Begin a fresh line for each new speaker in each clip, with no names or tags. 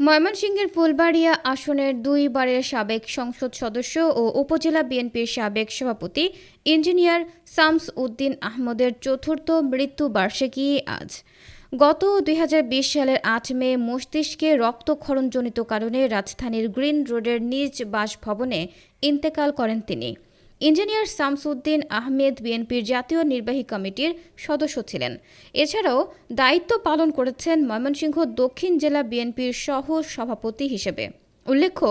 ময়মনসিংহের ফুলবাড়িয়া আসনের দুইবারের সাবেক সংসদ সদস্য ও উপজেলা বিএনপির সাবেক সভাপতি ইঞ্জিনিয়ার শামস উদ্দিন আহমদের চতুর্থ মৃত্যুবার্ষিকী আজ। গত দুই হাজার বিশ সালের আট মে মস্তিষ্কে রক্তক্ষরণজনিত কারণে রাজধানীর গ্রিন রোডের নিজ বাসভবনে ইন্তেকাল করেন তিনি। ইঞ্জিনিয়ার শামসুদ্দিন আহমেদ বিএনপির জাতীয় নির্বাহী কমিটির সদস্য ছিলেন। এছাড়াও দায়িত্ব পালন করেছেন ময়মনসিংহ দক্ষিণ জেলা বিএনপির সহ সভাপতি হিসেবে। উল্লেখ্য,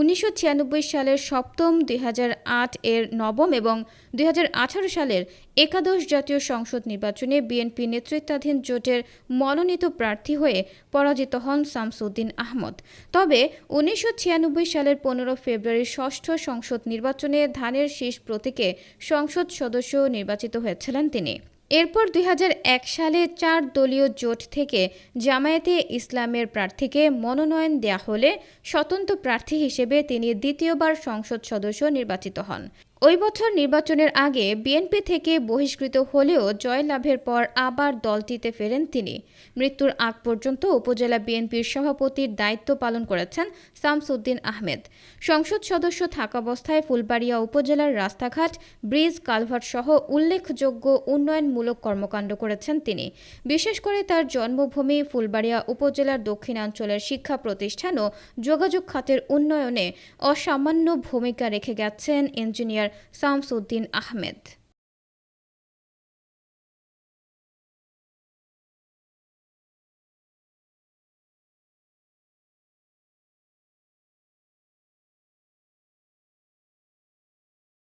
উনিশশো ছিয়ানব্বই সালের সপ্তম, দুই হাজার আট এর নবম এবং দুই হাজার আঠারো সালের একাদশ জাতীয় সংসদ নির্বাচনে বিএনপি নেতৃত্বাধীন জোটের মনোনীত প্রার্থী হয়ে পরাজিত হন শামসুদ্দিন আহমদ। তবে উনিশশো ছিয়ানব্বই সালের পনেরো ফেব্রুয়ারি ষষ্ঠ সংসদ নির্বাচনে ধানের শীষ প্রতীকে সংসদ সদস্য নির্বাচিত হয়েছিলেন তিনি। এরপর দুই হাজার এক সালে চার দলীয় জোট থেকে জামায়াতে ইসলামের প্রার্থীকে মনোনয়ন দেয়া হলে স্বতন্ত্র প্রার্থী হিসেবে তিনি দ্বিতীয়বার সংসদ সদস্য নির্বাচিত হন। ওই বছর নির্বাচনের আগে বিএনপি থেকে বহিষ্কৃত হলেও জয়লাভের পর আবার দলটিতে ফেরেন তিনি। মৃত্যুর আগ পর্যন্ত উপজেলা বিএনপির সভাপতির দায়িত্ব পালন করেছেন শামসুদ্দিন আহমেদ। সংসদ সদস্য থাকাবস্থায় ফুলবাড়িয়া উপজেলার রাস্তাঘাট, ব্রিজ, কালভার্ট সহ উল্লেখযোগ্য উন্নয়নমূলক কর্মকাণ্ড করেছেন তিনি। বিশেষ করে তার জন্মভূমি ফুলবাড়িয়া উপজেলার দক্ষিণাঞ্চলের শিক্ষা প্রতিষ্ঠান ও যোগাযোগ খাতের উন্নয়নে অসামান্য ভূমিকা রেখে গেছেন ইঞ্জিনিয়ার শামসুদ্দিন আহমেদ